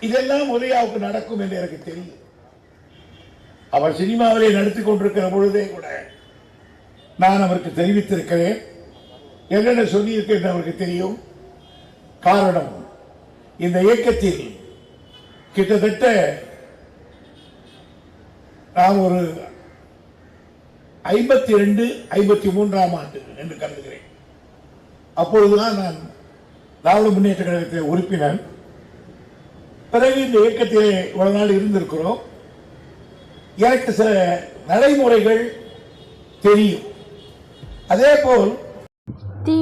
இதெல்லாம் உதயாவுக்கு நடக்கும் என்று எனக்கு தெரியும். அவர் சினிமாவிலே நடத்தி கொண்டிருக்கிற பொழுதே கூட நான் அவருக்கு தெரிவித்திருக்கிறேன். என்னென்ன சொல்லியிருக்கேன் என்று அவருக்கு தெரியும். காரணம் இந்த இயக்கத்தில் கிட்டத்தட்ட நான் ஒரு ஐம்பத்தி ரெண்டு ஐம்பத்தி மூன்றாம் ஆண்டு என்று கருதுகிறேன். அப்பொழுதுதான் நான் திராவிட முன்னேற்ற கழகத்தில் உறுப்பினர் பிறகு இந்த இயக்கத்திலே ஒரு நாள் இருந்திருக்கிறோம். எனக்கு சில நடைமுறைகள் தெரியும். அதே போல்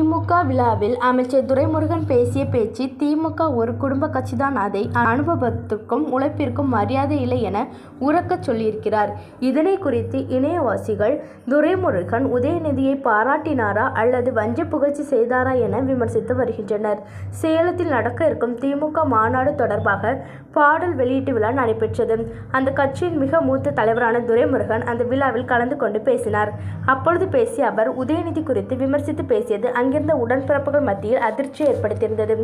திமுக விழாவில் அமைச்சர் துரைமுருகன் பேசிய பேச்சு திமுக ஒரு குடும்ப கட்சிதான். அதை அனுபவத்துக்கும் உழைப்பிற்கும் மரியாதை இல்லை என உறக்க சொல்லியிருக்கிறார். இதனை குறித்து இணையவாசிகள் துரைமுருகன் உதயநிதியை பாராட்டினாரா அல்லது வஞ்ச புகழ்ச்சி செய்தாரா என விமர்சித்து வருகின்றனர். சேலத்தில் நடக்க இருக்கும் திமுக மாநாடு தொடர்பாக பாடல் வெளியீட்டு விழா நடைபெற்றது. அந்த கட்சியின் மிக மூத்த தலைவரான துரைமுருகன் அந்த விழாவில் கலந்து கொண்டு பேசினார். அப்பொழுது பேசிய அவர் உதயநிதி குறித்து விமர்சித்து பேசியது அங்கே அங்கிருந்த உடன்பிறப்புகள் மத்தியில் அதிர்ச்சி ஏற்படுத்தியிருந்தது.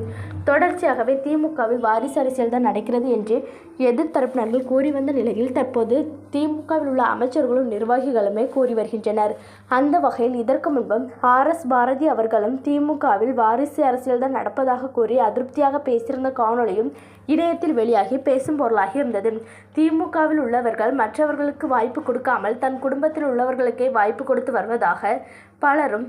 தொடர்ச்சியாகவே திமுகவில் வாரிசு அரசியல் தான் நடக்கிறது என்று எதிர்த்தரப்பினர்கள் கூறி வந்த நிலையில் தற்போது திமுகவில் உள்ள அமைச்சர்களும் நிர்வாகிகளுமே கூறி வருகின்றனர். அந்த வகையில் இதற்கு முன்பும் ஆர். எஸ். பாரதி அவர்களும் திமுகவில் வாரிசு அரசியல் தான் நடப்பதாக கூறி அதிருப்தியாக பேசியிருந்த காணொளியும் இணையத்தில் வெளியாகி பேசும் பொருளாகி இருந்தது. திமுகவில் உள்ளவர்கள் மற்றவர்களுக்கு வாய்ப்பு கொடுக்காமல் தன் குடும்பத்தில் உள்ளவர்களுக்கே வாய்ப்பு கொடுத்து வருவதாக பலரும்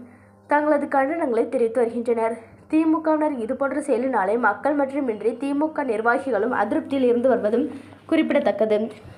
தங்களது கண்டனங்களை தெரிவித்து வருகின்றனர். திமுகவினர் இதுபோன்ற செயலினாலே மக்கள் மட்டுமின்றி திமுக நிர்வாகிகளும் அதிருப்தியில் இருந்து வருவதும் குறிப்பிடத்தக்கது.